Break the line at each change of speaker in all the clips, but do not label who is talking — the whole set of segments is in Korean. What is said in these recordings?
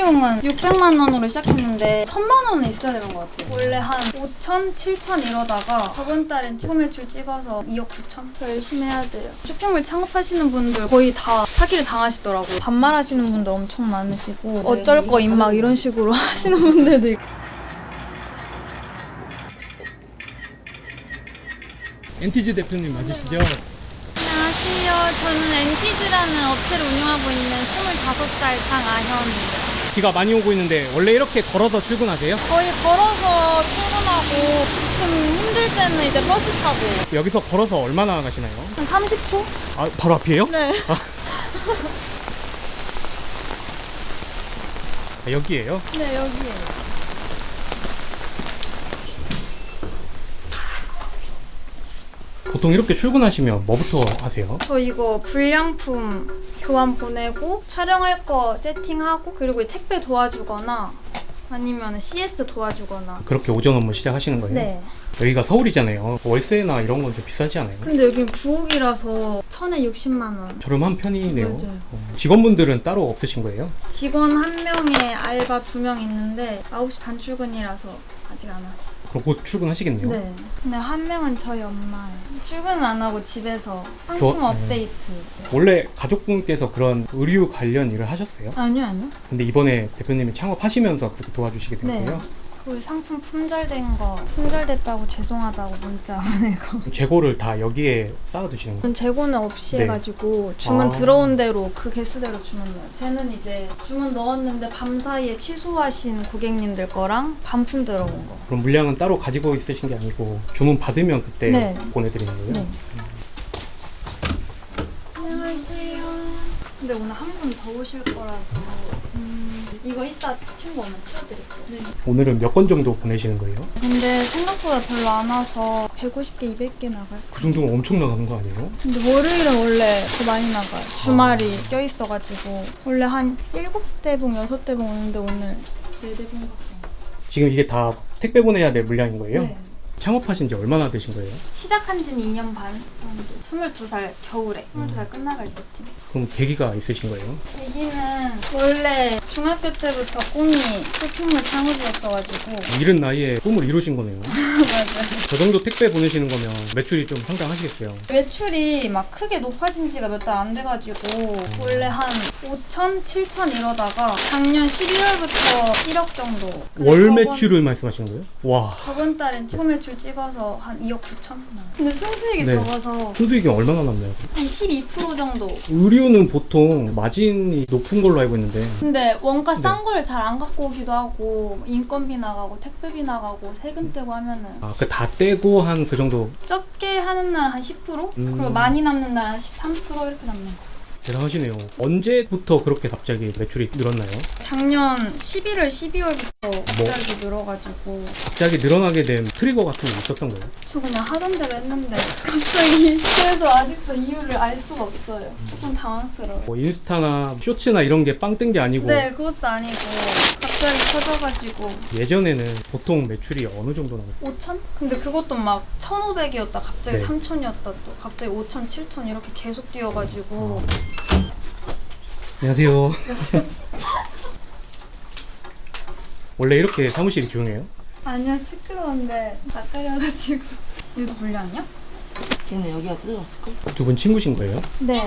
비용은 600만 원으로 시작했는데 1000만 원은 있어야 되는 것 같아요. 원래 한 5천, 7천 이러다가 저번 달엔 최고 매출 찍어서 2억 9천. 열심히 해야 돼요. 쇼핑몰 창업하시는 분들 거의 다 사기를 당하시더라고요. 반말하시는 분들 엄청 많으시고 어쩔 거 임 막 이런 식으로 하시는 분들도 있고.
NTG 대표님 맞으시죠?
안녕하세요. 저는 엔티즈라는 업체를 운영하고 있는 25살 장아현입니다.
비가 많이 오고 있는데 원래 이렇게 걸어서 출근하세요?
거의 걸어서 출근하고 좀 힘들 때는 이제 버스 타고
여기서 걸어서 얼마나 가시나요?
한 30초?
아 바로 앞이에요?
네.
아, 여기에요?
네, 여기에요.
보통 이렇게 출근하시면 뭐부터 하세요?
저 이거 불량품 교환 보내고 촬영할 거 세팅하고 그리고 이 택배 도와주거나 아니면 CS 도와주거나
그렇게 오전 업무 시작하시는 거예요?
네.
여기가 서울이잖아요. 월세나 이런 건 좀 비싸지 않아요?
근데 여긴 구옥이라서 천에 60만 원.
저렴한 편이네요.
맞아요.
어, 직원분들은 따로 없으신 거예요?
직원 한 명에 알바 두 명 있는데 9시 반 출근이라서 아직 안 왔어.
그럼 곧 출근하시겠네요.
네. 근데 한 명은 저희 엄마예요. 출근은 안 하고 집에서 상품
저- 네.
업데이트.
원래 가족분께서 그런 의류 관련 일을 하셨어요?
아니요, 아니요.
근데 이번에 대표님이 창업하시면서 그렇게 도와주시게 된
네.
거예요?
그 상품 품절된 거 품절됐다고 죄송하다고 문자 보내고.
재고를 다 여기에 쌓아두시는 거예요?
재고는 없이
네.
해가지고 주문
아.
들어온 대로 그 개수대로 주문 넣어요. 쟤는 이제 주문 넣었는데 밤 사이에 취소하신 고객님들 거랑 반품 들어온 거.
그럼 물량은 따로 가지고 있으신 게 아니고 주문 받으면 그때
네.
보내드리는 거예요?
네. 안녕하세요. 근데 오늘 한 분 더 오실 거라서 음, 이거 이따 친구 오면 치워드릴게요. 네.
오늘은 몇 건 정도 보내시는 거예요?
근데 생각보다 별로 안 와서 150개, 200개 나갈
그 정도면 엄청 나가는 거 아니에요?
근데 월요일은 원래 더 많이 나가요. 주말이 껴있어가지고 원래 한 7대봉, 6대봉 오는데 오늘 4대봉 밖에
지금 이게 다 택배 보내야 될 물량인 거예요?
네.
창업하신 지 얼마나 되신 거예요?
시작한 지는 2년 반 정도. 22살 겨울에. 22살 끝나갈 때쯤.
그럼 계기가 있으신 거예요?
애기는 원래 중학교 때부터 꿈이 쇼핑몰 창업이었어가지고
이른 나이에 꿈을 이루신 거네요.
맞아요.
저 정도 택배 보내시는 거면 매출이 좀 상당하시겠어요.
매출이 막 크게 높아진 지가 몇 달 안 돼가지고 원래 한 5천, 7천 이러다가 작년 12월부터 1억 정도. 근데
월
저번-
매출을 말씀하시는 거예요? 와,
저번 달엔 최고 매출 찍어서 한 2억 9천 만. 근데 순수익이
네.
적어서
순수익이 얼마나 남나요?
한 12% 정도.
의류는 보통 마진이 높은 걸로 알고 있는데
근데 원가 싼
네.
거를 잘 안 갖고 오기도 하고 인건비 나가고 택배비 나가고 세금 떼고 하면은
아, 그 다 떼고 한 그 정도
적게 하는 날 한 10%
음.
그리고 많이 남는 날 한 13% 이렇게 남는 거.
대단하시네요. 언제부터 그렇게 갑자기 매출이 늘었나요?
작년 11월, 12월부터 갑자기 늘어가지고
갑자기 늘어나게 된 트리거 같은 게 있었던 거예요?
저 그냥 하던 대로 했는데 갑자기 그래서 아직도 이유를 알 수가 없어요. 조금 당황스러워요.
뭐 인스타나 쇼츠나 이런 게 빵 뜬 게 아니고
네, 그것도 아니고 갑자기 커져가지고
예전에는 보통 매출이 어느 정도 나왔어요?
5천? 근데 그것도 막 1,500이었다 갑자기
네.
3천이었다 또 갑자기 5천, 7천 이렇게 계속 뛰어가지고
안녕하세요. 원래 이렇게 사무실이 조용해요?
아니야 시끄러운데 낯가려가지고 이거 불량이야?
걔는 여기가 뜯어졌을걸?
두 분 친구신 거예요?
네.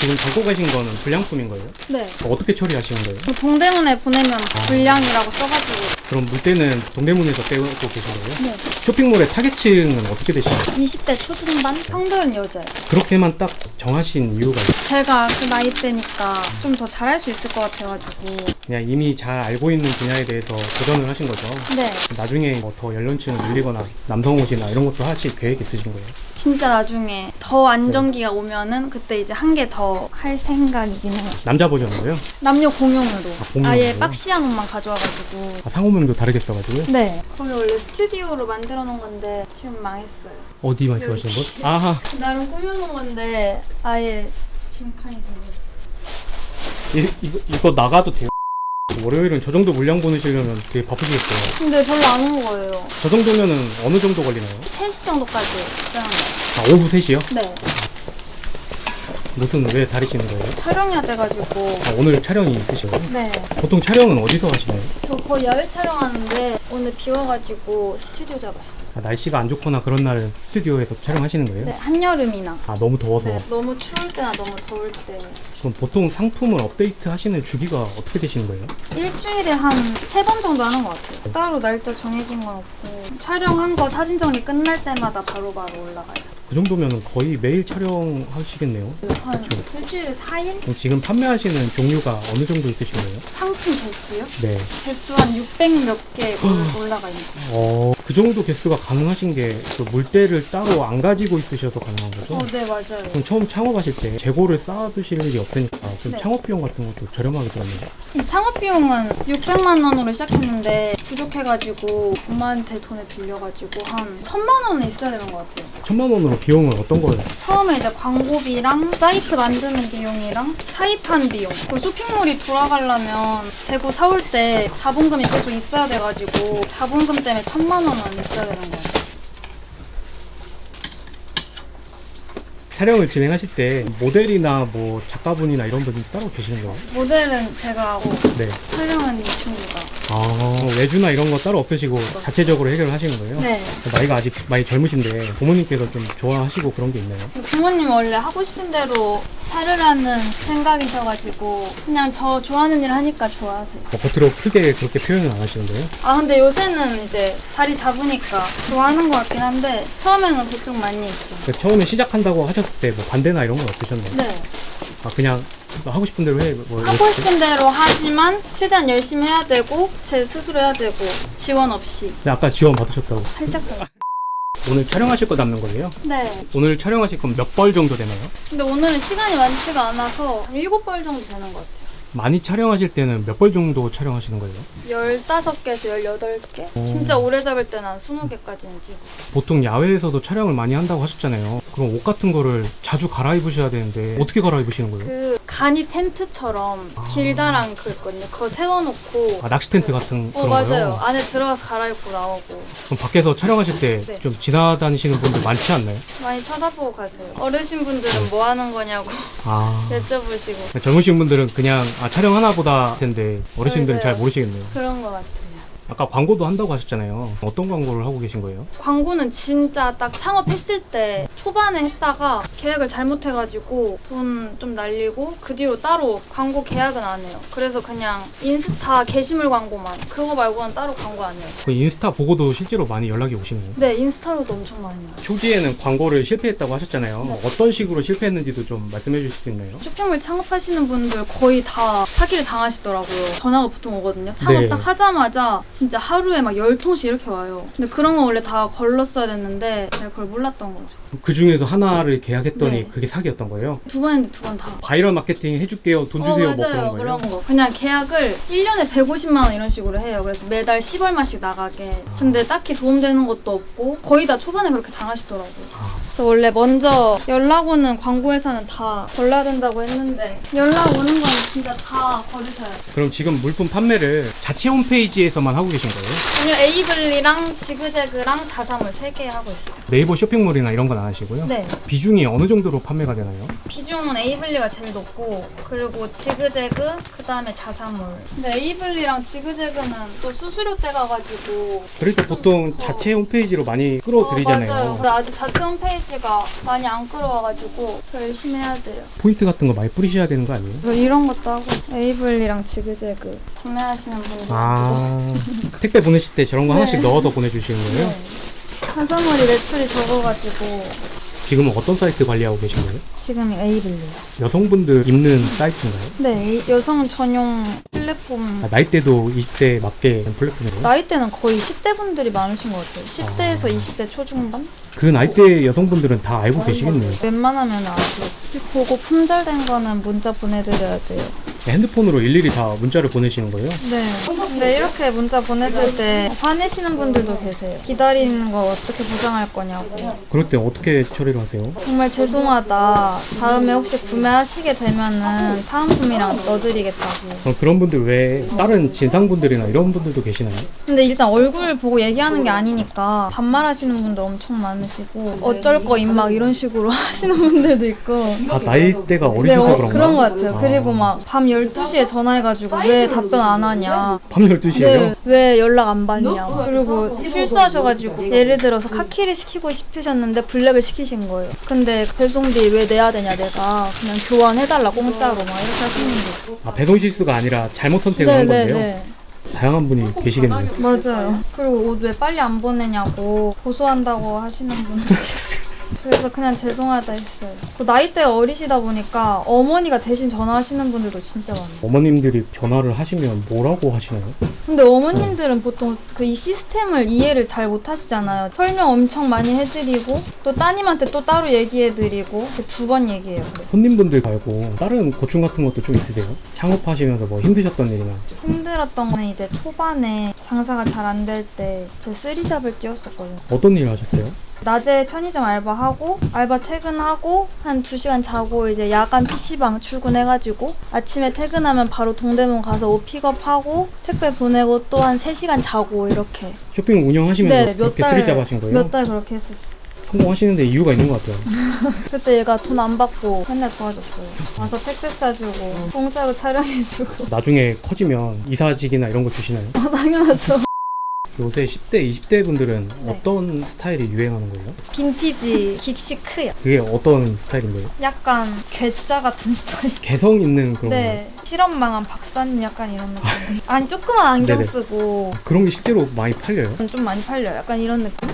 지금 갖고 가신 거는 불량품인 거예요?
네.
어떻게 처리하시는 거예요?
동대문에 보내면 불량이라고 써가지고
그럼 물때는 동대문에서 떼고 계신 거예요?
네.
쇼핑몰의 타겟층은 어떻게 되시나요?
20대 초중반? 성별은 여자예요.
그렇게만 딱 정하신 이유가 있어요?
제가 그 나이 때니까 좀 더 잘할 수 있을 것 같아가지고
그냥 이미 잘 알고 있는 분야에 대해서 도전을 하신 거죠?
네.
나중에 뭐 더 연령층을 늘리거나 남성 옷이나 이런 것도 하실 계획 있으신 거예요?
진짜 나중에 더 안정기가 오면은 그때 이제 한 개 더할 생각이긴 해요.
남자 버전으로요?
남녀 공용으로
공용으로?
아예 박시한 옷만 가져와가지고
아, 상호명도 다르게 써가지고요?
네. 거기 원래 스튜디오로 만들어 놓은 건데 지금 망했어요.
어디 말씀하시는 거? 아하
나름 꾸며놓은 건데 아예 짐칸이 되고.
이, 이거, 이거 나가도 돼요? 월요일은 저 정도 물량 보내시려면 되게 바쁘시겠어요.
근데 별로 안 온 거예요.
저 정도면은 어느 정도 걸리나요?
3시 정도까지 거예요.
아, 오후 3시요?
네.
무슨 왜 다리시는 거예요?
촬영해야 돼가지고
아, 오늘 촬영이 있으셔요?
네.
보통 촬영은 어디서 하시나요?
저 거의 야외 촬영하는데 오늘 비 와가지고 스튜디오 잡았어요.
아, 날씨가 안 좋거나 그런 날은 스튜디오에서 촬영하시는 거예요?
네, 한여름이나.
아 너무 더워서
네, 너무 추울 때나 너무 더울 때
그럼 보통 상품을 업데이트 하시는 주기가 어떻게 되시는 거예요?
일주일에 한 세 번 정도 하는 것 같아요. 따로 날짜 정해진 건 없고 촬영한 거 사진 정리 끝날 때마다 바로바로 올라가요.
그 정도면 거의 매일 촬영하시겠네요.
한 일주일에 4일?
그럼 지금 판매하시는 종류가 어느 정도 있으신 거예요?
상품 개수요?
네.
개수 한 600 몇 개 올라가 있는 거예요.
어, 그 정도 개수가 가능하신 게그 물때를 따로 안 가지고 있으셔서 가능한 거죠?
어, 네, 맞아요.
그럼 처음 창업하실 때 재고를 쌓아두실 일이 없으니까 좀
네.
창업 비용 같은 것도 저렴하게 들었네요.
이 창업 비용은 600만 원으로 시작했는데 부족해가지고 엄마한테 돈을 빌려가지고 한 1000만 원은 있어야 되는 것 같아요.
천만 원으로 비용은 어떤 거예요?
처음에 이제 광고비랑 사이트 만드는 비용이랑 사입한 비용 그 쇼핑몰이 돌아가려면 재고 사올 때 자본금이 계속 있어야 돼가지고 자본금 때문에 천만 원은 있어야 되는 거예요.
촬영을 진행하실 때 모델이나 뭐 작가분이나 이런 분이 따로 계시는 거예요?
모델은 제가 하고
네.
촬영은 이 친구가
아, 외주나 이런 거 따로 없으시고 자체적으로 해결하시는 거예요?
네
나이가 아직 많이 젊으신데 부모님께서 좀 좋아하시고 그런 게 있나요?
부모님 원래 하고 싶은 대로 살으라는 생각이셔가지고 그냥 저 좋아하는 일 하니까 좋아하세요.
뭐 겉으로 크게 그렇게 표현은 안 하시는 거예요?
아 근데 요새는 이제 자리 잡으니까 좋아하는 것 같긴 한데 처음에는 걱정 많이 했죠.
그 처음에 시작한다고 하셨을 때 뭐 반대나 이런 건 없으셨나요?
네.
아 그냥 너 하고 싶은 대로 해. 뭐
하고
이렇게?
싶은 대로 하지만 최대한 열심히 해야 되고 제 스스로 해야 되고 지원 없이
네, 아까 지원 받으셨다고.
살짝 그래요.
오늘 촬영하실 거 남는 거예요?
네.
오늘 촬영하실 건 몇 벌 정도 되나요?
근데 오늘은 시간이 많지가 않아서 한 일곱 벌 정도 되는 것 같아요.
많이 촬영하실 때는 몇 벌 정도 촬영하시는 거예요?
15개에서 18개?
오.
진짜 오래 잡을 때는 한 20개까지는 찍고.
보통 야외에서도 촬영을 많이 한다고 하셨잖아요. 그럼 옷 같은 거를 자주 갈아입으셔야 되는데 어떻게 갈아입으시는 거예요?
그 간이 텐트처럼
아.
길다란 그 있거든요. 그거 세워놓고
아 낚시 텐트 같은
어
그런
맞아요.
거요?
안에 들어가서 갈아입고 나오고
그럼 밖에서 촬영하실 때
네.
좀 지나다니시는 분들 많지 않나요?
많이 쳐다보고 가세요. 어르신 분들은 뭐 하는 거냐고
아
여쭤보시고
젊으신 분들은 그냥 아, 촬영 하나 보다 텐데 어르신들은
맞아요.
잘 모르시겠네요.
그런 것 같아요.
아까 광고도 한다고 하셨잖아요. 어떤 광고를 하고 계신 거예요?
광고는 진짜 딱 창업했을 때 초반에 했다가 계약을 잘못해가지고 돈 좀 날리고 그 뒤로 따로 광고 계약은 안 해요. 그래서 그냥 인스타 게시물 광고만 그거 말고는 따로 광고 안 해요.
그 인스타 보고도 실제로 많이 연락이 오시네요.
네 인스타로도 엄청 많이 와요.
초기에는 광고를 실패했다고 하셨잖아요.
네.
어떤 식으로 실패했는지도 좀 말씀해 주실 수 있나요?
쇼핑몰 창업하시는 분들 거의 다 사기를 당하시더라고요. 전화가 보통 오거든요. 창업
네.
딱 하자마자 진짜 하루에 막 열 통씩 이렇게 와요. 근데 그런 건 원래 다 걸렀어야 됐는데 제가 그걸 몰랐던 거죠.
그 중에서 하나를 계약했더니
네.
그게 사기였던 거예요.
두번 했는데 두 번 다.
바이럴 마케팅 해줄게요. 돈 주세요.
어,
뭐
맞아요.
그런 거예요.
거. 그냥 계약을 1년에 150만 원 이런 식으로 해요. 그래서 매달 10얼마씩 나가게. 근데 딱히 도움되는 것도 없고 거의 다 초반에 그렇게 당하시더라고요.
아.
그래서 원래 먼저 연락 오는 광고회사는 다 걸러야 된다고 했는데 연락 오는 건 진짜 다 걸으셔야 돼요.
그럼 지금 물품 판매를 자체 홈페이지에서만 하고 계신 거예요?
아니요 에이블리랑 지그재그랑 자사몰 3개 하고 있어요.
네이버 쇼핑몰이나 이런 건 안 하시고요?
네.
비중이 어느 정도로 판매가 되나요?
비중은 에이블리가 제일 높고 그리고 지그재그 그다음에 자사몰. 근데 에이블리랑 지그재그는 또 수수료 떼가 가지고
그래서 보통
어.
자체 홈페이지로 많이 끌어들이잖아요.
어, 맞아요. 근데 아직 자체 홈페이지 가 많이 안 끌어와가지고 더 열심히 해야 돼요.
포인트 같은 거 많이 뿌리셔야 되는 거 아니에요?
뭐 이런 것도 하고 에이블리랑 지그재그 구매하시는 분들
아 택배 보내실 때 저런 거
네.
하나씩 넣어서 보내주시는 거예요?
네. 자사몰이 매출이 적어가지고
지금은 어떤 사이트 관리하고 계신 거예요?
지금 에이블리.
여성분들 입는 사이트인가요?
네, 여성 전용 플랫폼.
아, 나이대도 20대 맞게 된 플랫폼이에요?
나이대는 거의 10대 분들이 많으신 것 같아요. 10대에서 20대 초중반?
그 나이대 여성분들은 다 알고 계시겠네요.
웬만하면 아시고. 보고 품절된 거는 문자 보내드려야 돼요.
핸드폰으로 일일이 다 문자를 보내시는 거예요?
네. 근데 이렇게 문자 보냈을 때 화내시는 분들도 계세요. 기다리는 거 어떻게 보상할 거냐고.
그럴 때 어떻게 처리를 하세요?
정말 죄송하다. 다음에 혹시 구매하시게 되면은 사은품이랑 넣어드리겠다고.
어, 그런 분들 외에 다른 진상분들이나 이런 분들도 계시나요?
근데 일단 얼굴 보고 얘기하는 게 아니니까 반말하시는 분들 엄청 많으시고 어쩔 거 임 막 이런 식으로 하시는 분들도 있고.
아 나이대가
네,
어리셔서
어,
그런가?
그런 것 같아요.
아,
그리고 막 밤 12시에 전화해가지고 왜 답변 안 하냐.
밤 12시에요?
네, 왜 연락 안 받냐. 그리고 실수하셔가지고 예를 들어서 카키를 시키고 싶으셨는데 블랙을 시키신 거예요. 근데 배송비 왜 내야 되냐 내가 그냥 교환해달라 공짜로 막 이렇게 하시는 거죠.
아 배송 실수가 아니라 잘못 선택을 한 건데요?
네네네.
다양한 분이 계시겠네요
맞아요. 그리고 옷 왜 빨리 안 보내냐고 고소한다고 하시는 분도 계세요. 그래서 그냥 죄송하다 했어요. 그 나이대가 어리시다 보니까 어머니가 대신 전화하시는 분들도 진짜 많아요.
어머님들이 전화를 하시면 뭐라고 하시나요?
근데 어머님들은 보통 그 이 시스템을 이해를 잘 못하시잖아요. 설명 엄청 많이 해드리고 또 따님한테 또 따로 얘기해드리고 두 번 얘기해요. 그래서.
손님분들 말고 다른 고충 같은 것도 좀 있으세요? 창업하시면서 뭐 힘드셨던 일이나
힘들었던 거는 이제 초반에 장사가 잘 안 될 때 제 쓰리잡을 찌웠었거든요.
어떤 일을 하셨어요?
낮에 편의점 알바하고 알바 퇴근하고 한 2시간 자고 이제 야간 PC방 출근해가지고 아침에 퇴근하면 바로 동대문 가서 옷 픽업하고 택배 보내고 또 한 3시간 자고 이렇게
쇼핑 운영하시면서
네, 몇
그렇게
달,
쓰리잡 하신 거예요?
몇 달 그렇게 했었어요.
성공하시는데 이유가 있는 것 같아요
그때 얘가 돈 안 받고 맨날 도와줬어요. 와서 택배 싸주고 공짜로 촬영해주고
나중에 커지면 이사직이나 이런 거 주시나요?
어, 당연하죠.
요새 10대, 20대 분들은
네.
어떤 스타일이 유행하는 거예요?
빈티지 긱시크요.
그게 어떤 스타일인 거예요?
약간 괴짜 같은 스타일.
개성 있는 그런
네. 실험 망한 박사님 약간 이런 느낌. 아니 조그만 안경
네네.
쓰고
그런 게 실제로 많이 팔려요?
좀 많이 팔려요. 약간 이런 느낌.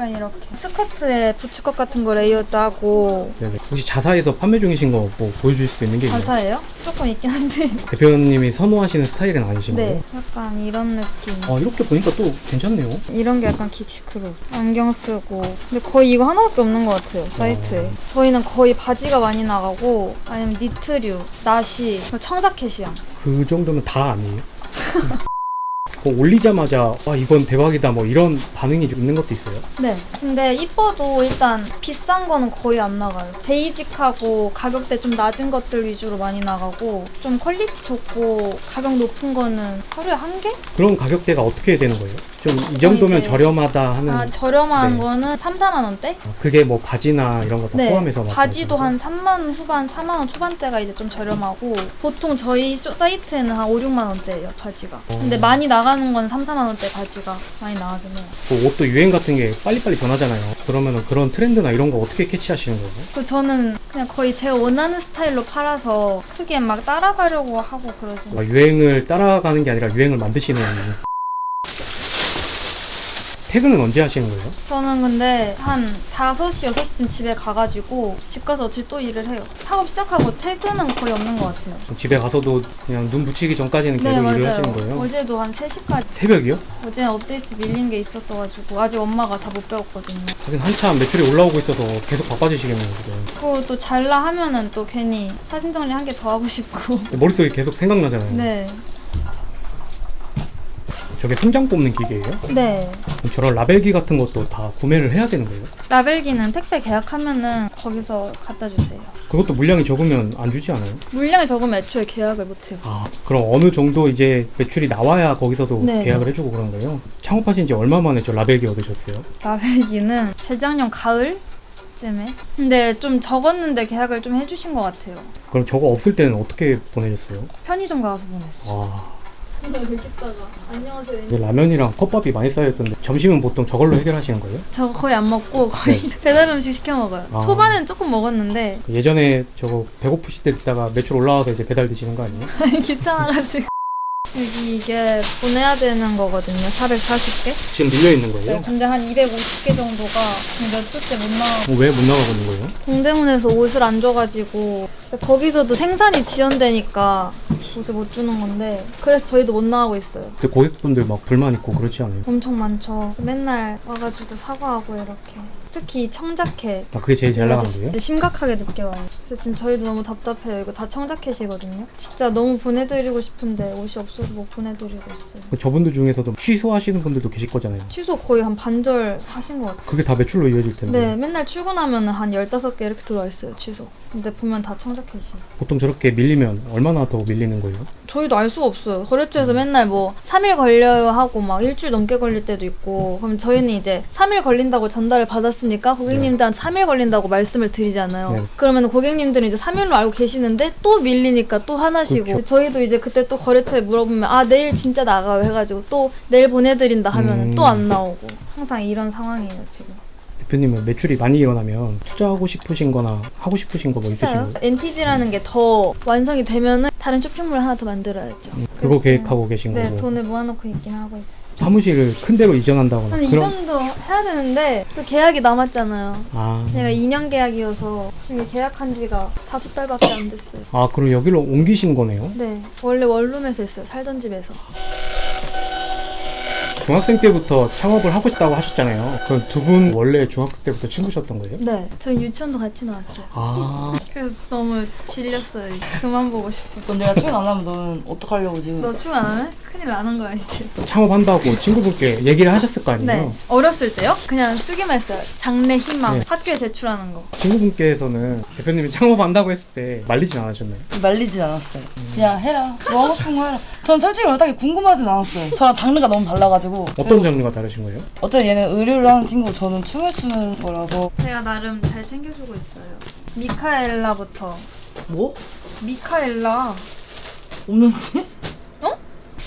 약간 이렇게 스커트에 부츠컷 같은 거 레이어드 하고
네네. 혹시 자사에서 판매 중이신 거 뭐 보여줄 수 있는 게 있나요?
자사예요? 조금 있긴 한데.
대표님이 선호하시는 스타일은 아니신
네. 약간 이런 느낌.
아 이렇게 보니까 또 괜찮네요
이런 게 약간 긱시크로 안경 쓰고 근데 거의 이거 하나밖에 없는 것 같아요 사이트에 저희는 거의 바지가 많이 나가고 아니면 니트류, 나시, 청자켓이야
그 정도면 다 아니에요? 뭐 올리자마자 와 이건 대박이다 뭐 이런 반응이 좀 있는 것도 있어요?
네 근데 이뻐도 일단 비싼 거는 거의 안 나가요 베이직하고 가격대 좀 낮은 것들 위주로 많이 나가고 좀 퀄리티 좋고 가격 높은 거는 하루에 한 개?
그런 가격대가 어떻게 되는 거예요? 좀 이 정도면
이제-
저렴하다 하는
아 저렴한
네.
거는 3, 4만 원대?
아, 그게 뭐 바지나 이런 거다
네,
포함해서
바지도
말씀하시는
한 3만 원 후반, 4만 원 초반대가 이제 좀 저렴하고 보통 저희 쇼- 사이트에는 한 5, 6만 원대예요 바지가.
어.
근데 많이 나가 는 건 3, 4만 원대 바지가 많이 나가긴
해요. 그 옷도 유행 같은 게 빨리빨리 변하잖아요 그러면 그런 트렌드나 이런 거 어떻게 캐치하시는 거예요?
그 저는 그냥 거의 제가 원하는 스타일로 팔아서 크게 막 따라가려고 하고 그러지.
막 유행을 따라가는 게 아니라 유행을 만드시는 퇴근은 언제 하시는 거예요?
저는 근데 한 5시, 6시쯤 집에 가가지고 집 가서 어차피 또 일을 해요. 사업 시작하고 퇴근은 거의 없는 것 같아요.
집에 가서도 그냥 눈 붙이기 전까지는 계속
네,
일을
맞아요.
하시는 거예요?
어제도 한 3시까지.
새벽이요?
어제는 업데이트 밀린 게 있었어가지고 아직 엄마가 다 못 배웠거든요.
하긴 한참 매출이 올라오고 있어서 계속 바빠지시겠네요 지금
그거 또 잘라 하면은 또 괜히 사진 정리 한 개 더 하고 싶고.
머릿속에 계속 생각나잖아요
네.
저게 손장 뽑는 기계예요?
네.
그럼 저런 라벨기 같은 것도 다 구매를 해야 되는 거예요?
라벨기는 택배 계약하면은 거기서 갖다 주세요.
그것도 물량이 적으면 안 주지 않아요?
물량이 적으면 애초에 계약을 못 해요.
아 그럼 어느 정도 이제 매출이 나와야 거기서도
네.
계약을 해주고 그런 거예요? 창업하신 지 얼마 만에 저 라벨기 얻으셨어요?
라벨기는 재작년 가을? 쯤에. 근데 좀 적었는데 계약을 좀 해주신 것 같아요.
그럼 저거 없을 때는 어떻게 보내셨어요?
편의점 가서 보냈어.
아
이렇게 있다가 안녕하세요.
이제 라면이랑 컵밥이 많이 쌓여있던데 점심은 보통 저걸로 해결하시는 거예요?
저 거의 안 먹고 거의 배달 음식 시켜 먹어요.
아.
초반엔 조금 먹었는데
예전에 저거 배고프실 때 있다가 매출 올라와서 이제 배달 드시는 거 아니에요?
귀찮아가지고. 여기 이게 보내야 되는 거거든요. 440개?
지금 밀려 있는
네,
거예요?
근데 한 250개 정도가 지금 몇 주째 못 나가고
왜못 나가고 있는 거예요?
동대문에서 옷을 안 줘가지고 근데 거기서도 생산이 지연되니까 옷을 못 주는 건데 그래서 저희도 못 나가고 있어요.
근데 고객분들 막 불만 있고 그렇지 않아요?
엄청 많죠. 그래서 맨날 와가지고 사과하고 이렇게 특히 청자켓
아, 그게 제일 잘 나가는 거예요?
진짜 심각하게 늦게 와요. 그래서 지금 저희도 너무 답답해요. 이거 다 청자켓이거든요. 진짜 너무 보내드리고 싶은데 옷이 없어서 못 보내드리고 있어요.
그 저분들 중에서도 취소하시는 분들도 계실 거잖아요.
취소 거의 한 반절 하신 것 같아요.
그게 다 매출로 이어질 텐데
네, 맨날 출근하면 한 15개 이렇게 들어와 있어요, 취소. 근데 보면 다 청자켓이.
보통 저렇게 밀리면 얼마나 더 밀리는 거예요?
저희도 알 수가 없어요. 거래처에서 맨날 뭐 3일 걸려요 하고 막 일주일 넘게 걸릴 때도 있고 그럼 저희는 이제 3일 걸린다고 전달을 받았으니까 고객님들한테 3일 걸린다고 말씀을 드리잖아요.
네.
그러면 고객님들은 이제 3일로 알고 계시는데 또 밀리니까 또 하나시고
그렇죠.
저희도 이제 그때 또 거래처에 물어보면 아 내일 진짜 나가요 해가지고 또 내일 보내드린다 하면은
음.
또안 나오고 항상 이런 상황이에요 지금.
대표님은 매출이 많이 일어나면 투자하고 싶으신 거나 하고 싶으신 거뭐
진짜요?
있으신가요?
NTG라는 게 더 완성이 되면은 다른 쇼핑몰 하나 더 만들어야죠.
음, 그거
그래서
계획하고 계신
네,
거고
돈을 모아놓고 있긴 하고 있어요.
사무실을 큰 데로 이전한다거나
한 이 정도 해야 되는데 또 계약이 남았잖아요.
아,
내가 2년 계약이어서 지금 계약한 지가 다섯 달밖에 안 됐어요.
아 그럼 여기로 옮기신 거네요?
네, 원래 원룸에서 했어요. 살던 집에서.
중학생 때부터 창업을 하고 싶다고 하셨잖아요. 그럼 두 분 원래 중학교 때부터 친구셨던 거예요?
네, 저희 유치원도 같이 나왔어요.
아
그래서 너무 질렸어요. 그만 보고 싶어.
그럼 내가 출연 안 하면 너는 어떡하려고 지금
너 춤 안 하면 큰일 나는 거야 이제.
창업한다고 친구분께 얘기를 하셨을 거 아니에요?
네, 어렸을 때요? 그냥 쓰기만 했어요. 장래 희망,
네.
학교에 제출하는 거.
친구분께서는 대표님이 창업한다고 했을 때 말리진 않으셨나요?
말리진 않았어요. 그냥 해라. 뭐 하고 싶은 거 해라. 전 솔직히 말하기 궁금하진 않았어요. 저랑 장르가 너무 달라가지고.
어떤 장르가 다르신 거예요?
어차피 얘는 의류를 하는 친구고 저는 춤을 추는 거라서
제가 나름 잘 챙겨주고 있어요. 미카엘라부터.
뭐?
미카엘라.
없는지?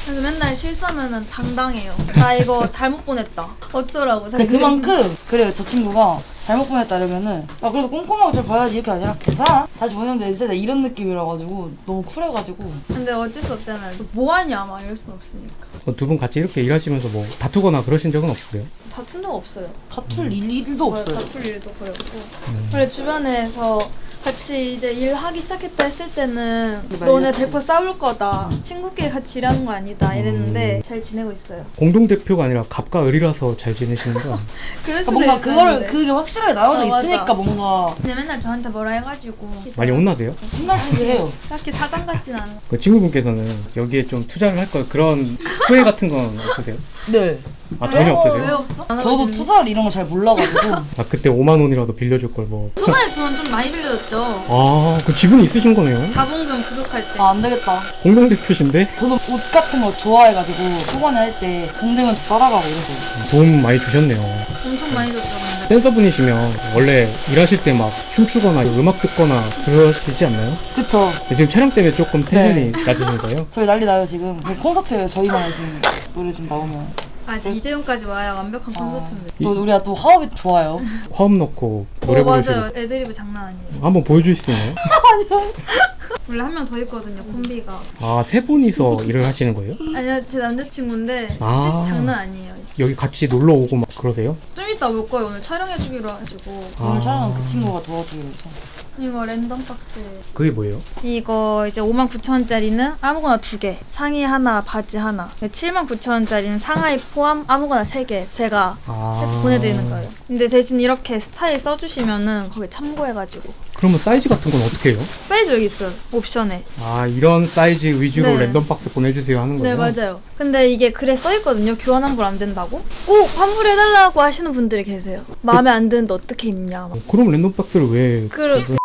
그래서 맨날 실수하면은 당당해요. 나 이거 잘못 보냈다. 어쩌라고.
근데 그만큼 그래요 저 친구가 잘못 보냈다 이러면은 야 그래도 꼼꼼하게 잘 봐야지 이렇게 아니라 괜찮아 다시 보내면 되지 이런 느낌이라 가지고 너무 쿨해가지고
근데 어쩔 수 없잖아요. 뭐 하냐 막 이럴 순 없으니까.
두 분 같이 이렇게 일하시면서 뭐 다투거나 그러신 적은 없으세요?
다툰 적 없어요.
다툴 일도
뭐
없어요
다툴 일도 거의 없고.
음.
원래 주변에서 같이 이제 일하기 시작했다 했을 때는
말렸지.
너네 100% 싸울 거다. 친구끼리 같이 일하는 거 아니다. 이랬는데
음.
잘 지내고 있어요.
공동 대표가 아니라 갑과 을이라서 잘 지내시는 거.
그럴
그러니까
수도
뭔가 그거를
있는데.
그게 확실하게 나눠져
아, 맞아.
있으니까 뭔가
근데 맨날 저한테 뭐라 해가지고
많이 혼나세요?
혼날 짓을 해요
딱히 사장 같진 않아.
그 친구분께서는 여기에 좀 투자를 할 걸 그런 후회 같은 건 없으세요?
네
아 전혀
왜
없으세요?
없어?
저도 투자를 이런 걸잘 몰라가지고
아 그때 5만 원이라도 빌려줄 걸 뭐.
초반에 돈 좀 많이 빌려줬죠.
아, 그 지분이 있으신 거네요.
자본금 부족할 때.
아 안되겠다
공동 대표신데
저도 옷 같은 거 좋아해가지고 초반에 할때 공대면 따라가고 이래서
도움 많이 주셨네요.
엄청 많이 줬죠, 근데.
댄서분이시면 원래 일하실 때 막 춤추거나 음악 듣거나 그러시지 않나요?
그쵸
지금 촬영 때문에 조금 텐션이
네.
낮으신 거예요?
저희 난리 나요 지금 그 콘서트예요 저희만 지금 노래 지금 나오면
아, 이제 이재용까지 와야 완벽한 콘서트인데.
또 우리가 또 화합이 좋아요
화음 넣고 노래
어,
부르시고
맞아요. 애드립이 장난 아니에요.
한번 보여줄 수 있나요?
원래 한 명 더 있거든요, 콤비가.
아, 세 분이서 일을 하시는 거예요?
아니요, 제 남자친구인데
아.
셋이 장난 아니에요.
여기 같이 놀러 오고 막 그러세요?
좀 이따 올 거예요. 오늘 촬영해주기로 해가지고.
오늘
아.
촬영은 그 친구가 도와주기로 해서
이거 랜덤 박스.
그게 뭐예요?
이거 이제 59,000원짜리는 아무거나 두 개. 상의 하나, 바지 하나. 79,000원짜리는 상하이 포함 아무거나 세 개. 제가
아.
해서 보내드리는 거예요. 근데 대신 이렇게 스타일 써주시면은 거기 참고해가지고.
그러면 사이즈 같은 건 어떻게 해요?
사이즈 여기 있어요. 옵션에.
아, 이런 사이즈 위주로
네.
랜덤 박스 보내주세요 하는
네,
거예요?
맞아요. 근데 이게 글에 써 있거든요. 교환 환불 안 된다고. 꼭 환불해달라고 하시는 분들이 계세요. 마음에 안 드는데 어떻게 입냐. 막.
어, 그럼 랜덤 박스를 왜
그,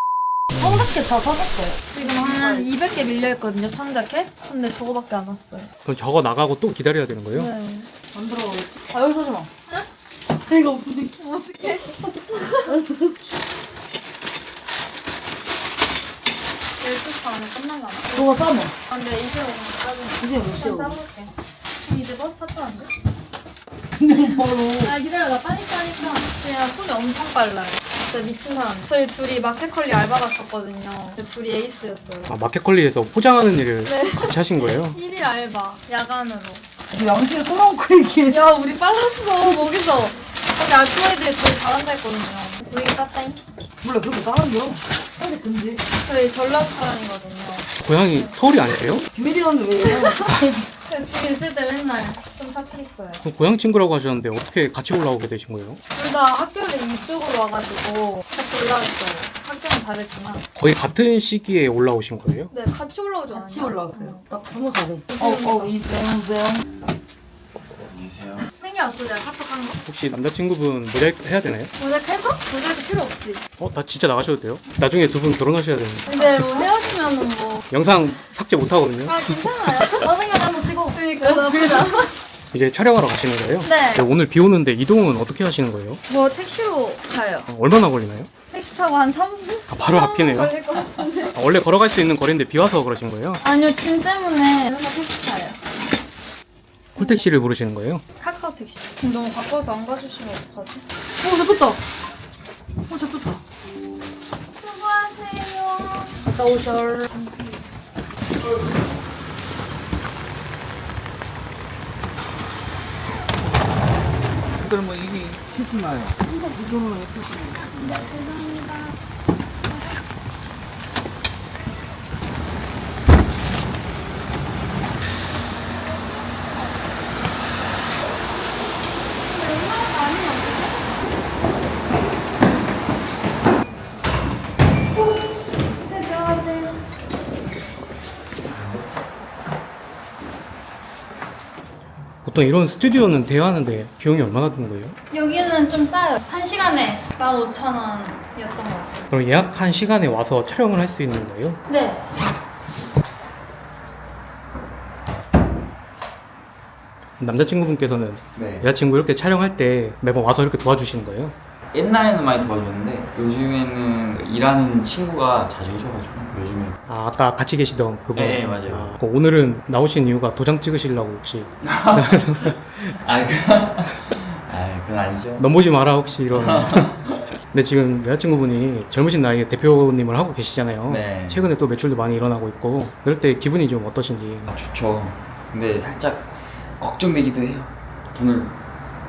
청자켓 다 사줬어요
지금 한 200개 밀려있거든요. 청자켓. 근데 저거밖에 안 왔어요.
그럼 저거 나가고 또 기다려야 되는 거예요?
네.
안 들어가겠지? 아 여기 서지 마 이거 없으니까
어떡해.
알았어 알았어
12시 반에 끝나가나?
너가 싸면
아, 근데 이제 오면 짜증나.
이제 몇 시야?
싸볼게. 이제 버스 탔다는데?
그냥 바로
아 기다려 나 가니까 그냥 손이 엄청 빨라요 진짜 미친 사람. 저희 둘이 마켓컬리 알바 갔었거든요. 둘이 에이스였어요.
아, 마켓컬리에서 포장하는 일을
네.
같이 하신 거예요?
1일 알바 야간으로.
양식에 손 얹고 얘기해.
야 우리 빨랐어 거기서. 근데 아주머니들이 저희 잘한다 했거든요. 우리가 땄다잉
몰라 그렇게 싸는겨 빨리 금지.
저희 전라도 사람이거든요.
고향이 서울이 아니세요?
비밀이었는데 왜 얘기하
집에 있을 때 맨날 좀 사투했어요.
그럼 고향 친구라고 하셨는데 어떻게 같이 올라오게 되신 거예요?
둘 다 학교를 이쪽으로 와가지고 같이 올라왔어요. 학교는 다르지만.
거의 같은 시기에 올라오신 거예요?
네, 같이 않아요?
같이 올라왔어요. 딱 스무 살에. 어 어 이세요.
생겨왔어, 내가 카톡한 거.
혹시 남자친구분 모자이크 해야 되나요?
모자이크 해서? 모자이크 필요 없지.
어, 나 진짜 나가셔도 돼요? 나중에 두 분 결혼하셔야 되는데.
근데 뭐 헤어지면은 뭐.
영상 삭제 못 하거든요.
아, 괜찮아요.
나중에 한번
그니까, 나쁘다.
이제 촬영하러 가시는 거예요?
네.
오늘 비 오는데 이동은 어떻게 하시는 거예요?
저 택시로 가요.
어, 얼마나 걸리나요?
택시 타고 한 3분?
아, 바로 앞이네요.
걸릴 것 같은데.
아, 원래 걸어갈 수 있는 거리인데 비 와서 그러신 거예요?
아니요, 짐 때문에 맨날 택시 타요.
콜택시를 부르시는 거예요?
카카오 택시. 지금 너무 가까워서 안 가주시면 어떡하지?
어 잡혔다. 어 잡혔다.
수고하세요.
갔다 오셔.
그러면 이게 키스 나요?
네, 들어가세요.
보통 이런 스튜디오는 대여하는데 비용이 얼마나 드는 거예요?
여기는 좀 싸요. 한 시간에 15,000원이었던 것 같아요.
그럼 예약한 시간에 와서 촬영을 할 수 있는 거예요?
네.
남자친구분께서는
네.
여자친구 이렇게 촬영할 때 매번 와서 이렇게 도와주시는 거예요?
옛날에는 많이 도와줬는데 요즘에는 일하는 친구가 자주 해줘가지고 요즘에
아, 아까 같이 계시던 그분?
네, 맞아요.
아, 그 오늘은 나오신 이유가 도장 찍으시려고 혹시
아 그, 아 그건 아니죠.
넘보지 마라 혹시 이런 근데 지금 여자친구분이 젊으신 나이에 대표님을 하고 계시잖아요
네.
최근에 또 매출도 많이 일어나고 있고 그럴 때 기분이 좀 어떠신지
아 좋죠. 근데 살짝 걱정되기도 해요. 돈을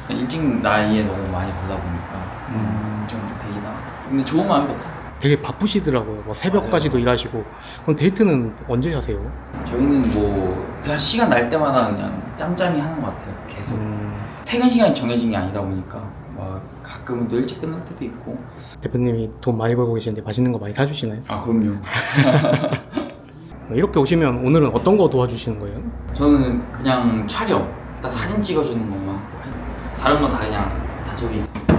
일찍 나이에 너무 많이 벌다 보니까
음.
걱정되기도 하고. 근데 좋은 마음이 더 커.
되게 바쁘시더라고요 뭐 새벽까지도
맞아요.
일하시고 그럼 데이트는 언제 하세요?
저희는 뭐 그냥 시간 날 때마다 그냥 짬짬이 하는 것 같아요. 계속.
음,
퇴근 시간이 정해진 게 아니다 보니까 막 가끔은 또 일찍 끝날 때도 있고.
대표님이 돈 많이 벌고 계시는데 맛있는 거 많이 사주시나요?
아 그럼요.
이렇게 오시면 오늘은 어떤 거 도와주시는 거예요?
저는 그냥 촬영, 딱 사진 찍어주는 것만 하고 해- 다른 건 다 그냥 다 저기 있습니다.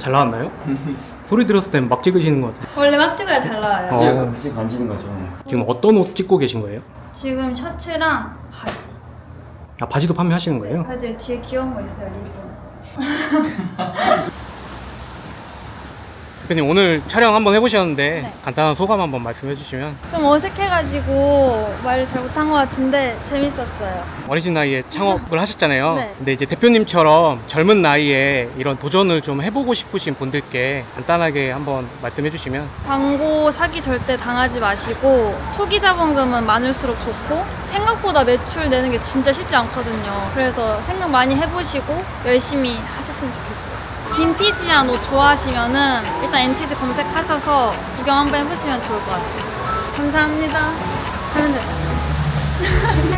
잘 나왔나요? 소리 들었을 땐 막 찍으시는 것 같아요
원래 막 찍어야 잘 나와요.
어.
그냥 같이 감지는 거죠.
지금 어떤 옷 찍고 계신 거예요?
지금 셔츠랑 바지.
아 바지도 판매하시는 거예요?
바지 뒤에 귀여운 거 있어요, 리본.
대표님 오늘 촬영 한번 해보셨는데
네.
간단한 소감 한번 말씀해 주시면
좀 어색해가지고 말을 잘못한 것 같은데 재밌었어요.
어리신 나이에 창업을 하셨잖아요
네.
근데 이제 대표님처럼 젊은 나이에 이런 도전을 좀 해보고 싶으신 분들께 간단하게 한번 말씀해 주시면
광고 사기 절대 당하지 마시고 초기 자본금은 많을수록 좋고 생각보다 매출 내는 게 진짜 쉽지 않거든요. 그래서 생각 많이 해보시고 열심히 하셨으면 좋겠어요. 빈티지한 옷 좋아하시면은 일단 엔티즈 검색하셔서 구경 한번 해보시면 좋을 것 같아요. 감사합니다. 가면 되다.